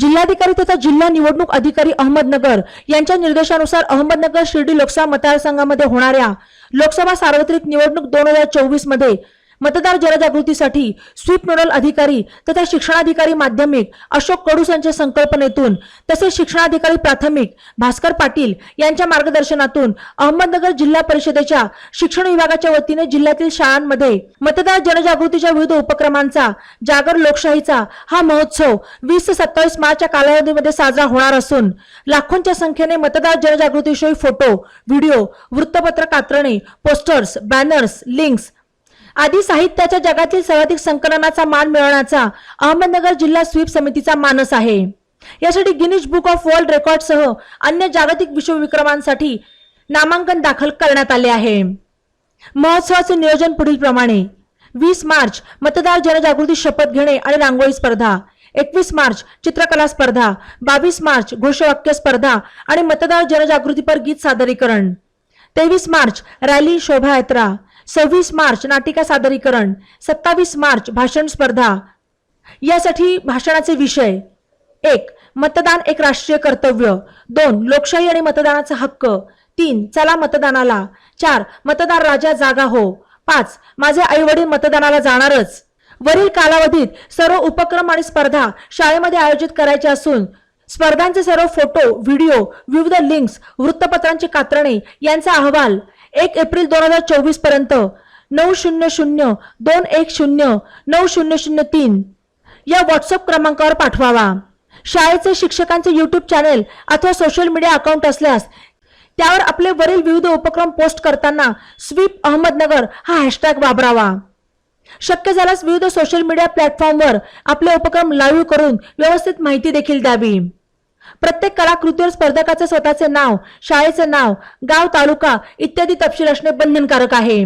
जिल्हाधिकारी तथा जिल्हा निवडणूक अधिकारी अहमदनगर यांच्या निर्देशानुसार अहमदनगर शिर्डी लोकसभा मतदारसंघामध्ये होणाऱ्या लोकसभा सार्वत्रिक निवडणूक दोन हजार चोवीसमध्ये मतदार जनजागृतीसाठी स्वीप नोडल अधिकारी तथा शिक्षणाधिकारी माध्यमिक अशोक कडूस यांच्या संकल्पनेतून तसेच शिक्षणाधिकारी प्राथमिक भास्कर पाटील यांच्या मार्गदर्शनातून अहमदनगर जिल्हा परिषदेच्या शिक्षण विभागाच्या वतीने जिल्ह्यातील शाळांमध्ये मतदार जनजागृतीच्या विविध उपक्रमांचा जागर लोकशाहीचा हा महोत्सव वीस ते सत्तावीस मार्चच्या कालावधीमध्ये साजरा होणार असून लाखोंच्या संख्येने मतदार जनजागृतीविषयी फोटो व्हिडिओ वृत्तपत्र कात्रणे पोस्टर्स बॅनर्स लिंक्स आदी साहित्याच्या जगातील सर्वाधिक संकलनाचा मान मिळवण्याचा अहमदनगर जिल्हा स्वीप समितीचा मानस आहे. यासाठी गिनीज बुक ऑफ वर्ल्ड रेकॉर्डसह अन्य जागतिक विश्वविक्रमांसाठी नामांकन दाखल करण्यात आले आहे. महोत्सवाचे नियोजन पुढील प्रमाणे. वीस मार्च मतदार जनजागृती शपथ घेणे आणि रांगोळी स्पर्धा. एकवीस मार्च चित्रकला स्पर्धा. बावीस मार्च घोषवाक्य स्पर्धा आणि मतदार जनजागृतीपर गीत सादरीकरण. तेवीस मार्च रॅली शोभायात्रा. सव्वीस मार्च नाटिका सादरीकरण सत्तावीस मार्च भाषण स्पर्धा. यासाठी भाषणाचे विषय. एक मतदान एक राष्ट्रीय कर्तव्य. दोन लोकशाही आणि मतदानाचा हक्क. तीन चला मतदानाला. चार मतदार राजा जागा हो. पाच माझे आईवडील मतदानाला जाणारच. वरील कालावधीत सर्व उपक्रम आणि स्पर्धा शाळेमध्ये आयोजित करायचे असून स्पर्धांचे सर्व फोटो व्हिडिओ विविध लिंक्स वृत्तपत्रांची कात्रणे यांचा अहवाल एक एप्रिल दोन हजार चोवीसपर्यंत. नऊ शून्य शून्य दोन एक शून्य नऊ शून्य शून्य तीन. या व्हॉट्सअप क्रमांकावर पाठवावा. शाळेचे शिक्षकांचे यूट्यूब चॅनेल अथवा सोशल मीडिया अकाउंट असल्यास त्यावर आपले वरील विविध उपक्रम पोस्ट करताना स्वीप अहमदनगर हा हॅशटॅग वापरावा. शक्य झाल्यास विविध सोशल मीडिया प्लॅटफॉर्मवर आपले उपक्रम लाईव्ह करून व्यवस्थित माहिती देखील द्यावी. प्रत्येक कलाकृतीवर स्पर्धकाचे स्वतःचे नाव शाळेचे नाव गाव तालुका इत्यादी तपशील असणे बंधनकारक आहे.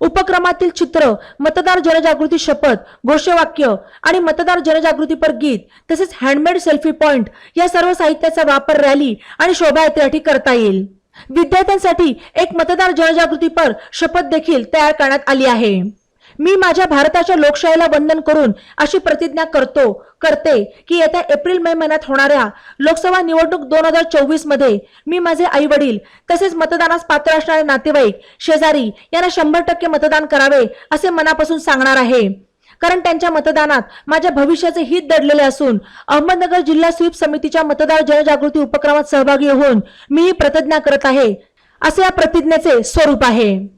उपक्रमातील चित्र मतदार जनजागृती शपथ घोषवाक्य आणि मतदार जनजागृतीपर गीत तसेच हँडमेड सेल्फी पॉइंट या सर्व साहित्याचा वापर रॅली आणि शोभायात्रेसाठी करता येईल. विद्यार्थ्यांसाठी एक मतदार जनजागृतीपर शपथ देखील तयार करण्यात आली आहे. मी माझ्या भारताच्या लोकशाहीला वंदन करून अशी प्रतिज्ञा करतो करते की येत्या एप्रिल मे महिन्यात होणाऱ्या लोकसभा निवडणूक दोन हजार चोवीसमध्ये मी माझे आई वडील तसेच मतदानास पात्र असणारे नातेवाईक शेजारी यांना शंभर टक्के मतदान करावे असे मनापासून सांगणार आहे. कारण त्यांच्या मतदानात माझ्या भविष्याचे हित दडलेले असून अहमदनगर जिल्हा स्वीप समितीच्या मतदार जनजागृती उपक्रमात सहभागी होऊन मी ही प्रतिज्ञा करत आहे असे या प्रतिज्ञेचे स्वरूप आहे.